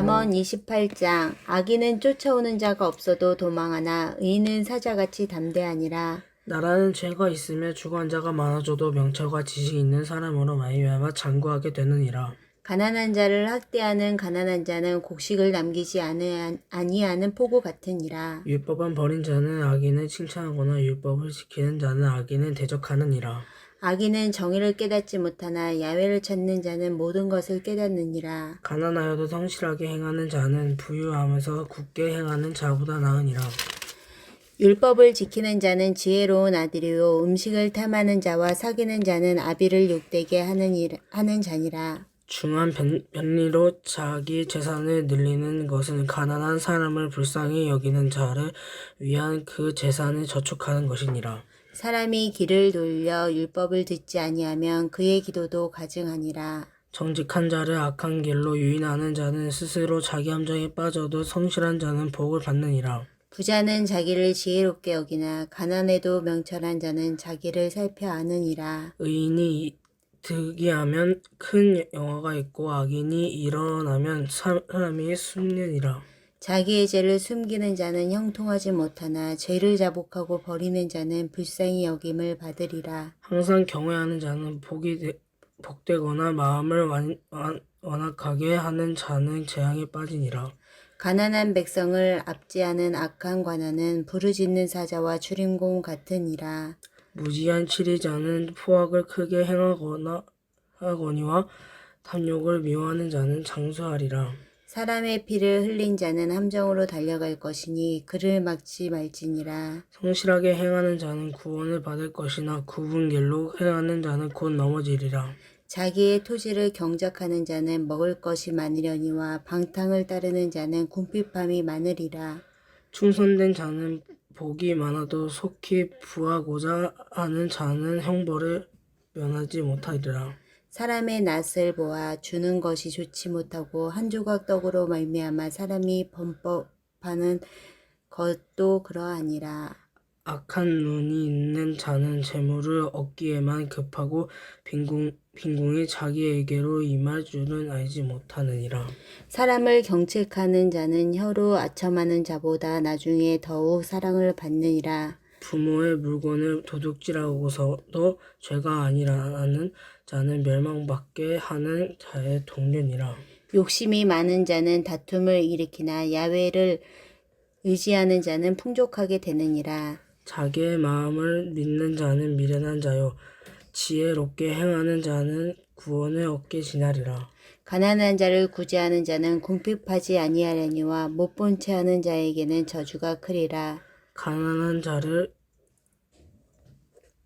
잠언 28장 악인은 쫓아오는 자가 없어도 도망하나 의인은 사자같이 담대하니라 나라는 죄가 있으며 주관 자가 많아져도 명철과 지식이 있는 사람으로 말미암아 장구하게 되느니라. 가난한 자를 학대하는 가난한 자는 곡식을 남기지 아니- 아니하는 포구 같으니라 율법은 버린 자는 악인을 칭찬하거나 율법을 지키는 자는 악인을 대적하느니라. 악인은 정의를 깨닫지 못하나 야외를 찾는 자는 모든 것을 깨닫느니라 가난하여도 성실하게 행하는 자는 부유하면서 굳게 행하는 자보다 나으니라. 율법을 지키는 자는 지혜로운 아들이요 음식을 탐하는 자와 사귀는 자는 아비를 욕되게 하는 일 하는 자니라 중한 변, 변리로 자기 재산을 늘리는 것은 가난한 사람을 불쌍히 여기는 자를 위한 그 재산을 저축하는 것이니라. 사람이 길을 돌려 율법을 듣지 아니하면 그의 기도도 가증하니라 정직한 자를 악한 길로 유인하는 자는 스스로 자기 함정에 빠져도 성실한 자는 복을 받느니라. 부자는 자기를 지혜롭게 여기나 가난해도 명철한 자는 자기를 살펴 아느니라 의인이 득이하면 큰 영화가 있고 악인이 일어나면 사- 사람이 숨느니라. 자기의 죄를 숨기는 자는 형통하지 못하나 죄를 자복하고 버리는 자는 불쌍히 여김을 받으리라 항상 경외하는 자는 복이 되, 복되거나 마음을 완, 완, 완악하게 하는 자는 재앙에 빠지니라. 가난한 백성을 압제하는 악한 관원은 부르짖는 사자와 주림공 같으니라 무지한 치리자는 포악을 크게 행하거나 하거니와 탐욕을 미워하는 자는 장수하리라. 사람의 피를 흘린 자는 함정으로 달려갈 것이니 그를 막지 말지니라 성실하게 행하는 자는 구원을 받을 것이나 굽은 길로 행하는 자는 곧 넘어지리라. 자기의 토지를 경작하는 자는 먹을 것이 많으려니와 방탕을 따르는 자는 궁핍함이 많으리라. 충성된 자는 복이 많아도 속히 부하고자 하는 자는 형벌을 면하지 못하리라. 사람의 낯을 보아 주는 것이 좋지 못하고 한 조각 떡으로 말미암아 사람이 범법하는 것도 그러하니라. 악한 눈이 있는 자는 재물을 얻기에만 급하고 빈궁, 빈궁이 자기에게로 임할 줄은 알지 못하느니라. 사람을 경책하는 자는 혀로 아첨하는 자보다 나중에 더욱 사랑을 받느니라. 부모의 물건을 도둑질하고서도 죄가 아니라는 자는 멸망받게 하는 자의 동료니라. 욕심이 많은 자는 다툼을 일으키나 야외를 의지하는 자는 풍족하게 되느니라. 자기의 마음을 믿는 자는 미련한 자요 지혜롭게 행하는 자는 구원을 얻게 지나리라. 가난한 자를 구제하는 자는 궁핍하지 아니하려니와 못 본 채 하는 자에게는 저주가 크리라. 가난한 자를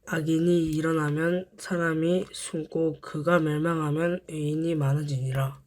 악인이 일어나면 사람이 숨고 그가 멸망하면 의인이 많아지니라.